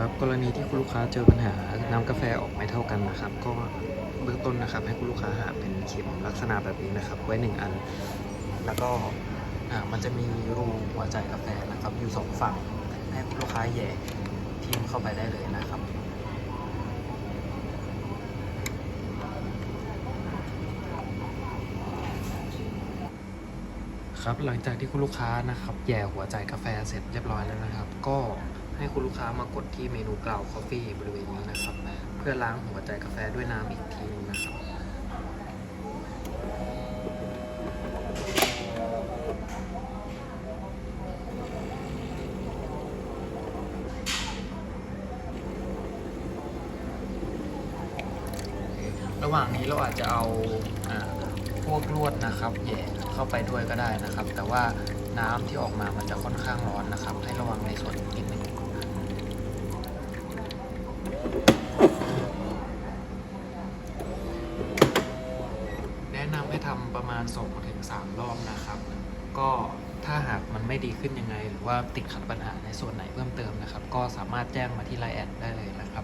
ครับ กรณีที่คุณลูกค้าเจอปัญหาน้ำกาแฟออกไม่เท่ากันนะครับ ก็เบื้องต้นนะครับ ให้คุณลูกค้าหาเป็นเข็มลักษณะแบบนี้นะครับ ไว้หนึ่งอัน แล้วก็อ่ามันจะมีรูหัวใจกาแฟนะครับ อยู่สองฝั่ง ให้คุณลูกค้าแย่ทิ่มเข้าไปได้เลยนะครับครับหลังจากที่คุณลูกค้านะครับแย่หัวใจกาแฟเสร็จเรียบร้อยแล้วนะครับ ก็ ให้คุณลูกค้ามากดที่เมนูกล่าวคอฟฟี่บริเวณนี้นะครับ เพื่อล้างหัวใจกาแฟด้วยน้ำอีกทีนึงนะครับระหว่างนี้เราอาจจะเอาอพวกลวดนะครับแย่เข้าไปด้วยก็ได้นะครับ แต่ว่าน้ำที่ออกมามันจะค่อนข้างร้อนนะครับ ให้ระวังในส่วนนิดนึงแนะนำให้ ทำประมาณ2ถึง3รอบนะครับ ก็ถ้าหากมันไม่ดีขึ้นยังไง หรือว่าติดขัดปัญหาในส่วนไหนเพิ่มเติมนะครับ ก็สามารถแจ้งมาที่ไลน์แอดได้เลยนะครับ